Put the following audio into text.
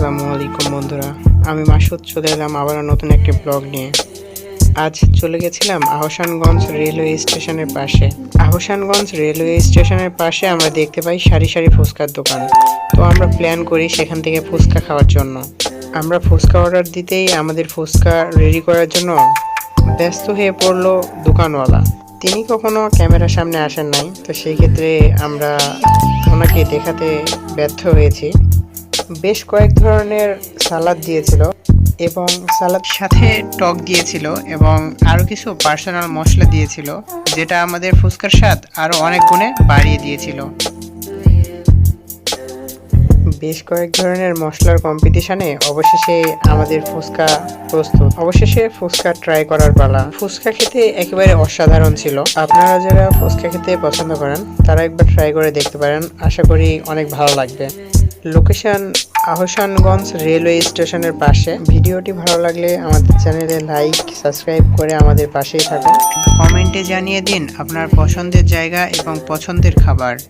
আসসালামু আলাইকুম বন্ধুরা। আমি মাসুদ চলে এলাম আবারও নতুন একটি ব্লগ নিয়ে। আজ চলে গেছিলাম আহসানগঞ্জ রেলওয়ে স্টেশনের পাশে। আহসানগঞ্জ রেলওয়ে স্টেশনের পাশে আমরা দেখতে পাই সারি সারি ফুচকার দোকান। তো আমরা প্ল্যান করি সেখান থেকে ফুচকা খাওয়ার জন্য। আমরা ফুচকা অর্ডার দিতেই আমাদের ফুচকা রেডি করার জন্য ব্যস্ত হয়ে পড়ল দোকানওয়ালা। তিনি কখনো ক্যামেরার সামনে আসেন নাই, তো সেই ক্ষেত্রে আমরা ওনাকে দেখাতে ব্যর্থ হয়েছি। বেশ কয়েক ধরনের সালাদ দিয়েছিল এবং সালাদ সাথে টক দিয়েছিল এবং আরও কিছু পার্সোনাল মশলা দিয়েছিল, যেটা আমাদের ফুচকার স্বাদ আরও অনেক গুণে বাড়িয়ে দিয়েছিল। বেশ কয়েক ধরনের মশলার কম্পিটিশনে অবশেষে আমাদের ফুচকা প্রস্তুত। অবশেষে ফুচকা ট্রাই করার পালা। ফুচকা খেতে একেবারে অসাধারণ ছিল। আপনারা যারা ফুচকা খেতে পছন্দ করেন, তারা একবার ট্রাই করে দেখতে পারেন। আশা করি অনেক ভালো লাগবে। লোকেশন আহসানগঞ্জ রেলওয়ে স্টেশনের পাশে। ভিডিওটি ভালো লাগলে আমাদের চ্যানেলে লাইক, সাবস্ক্রাইব করে আমাদের পাশেই থাকুন। কমেন্টে জানিয়ে দিন আপনার পছন্দের জায়গা এবং পছন্দের খাবার।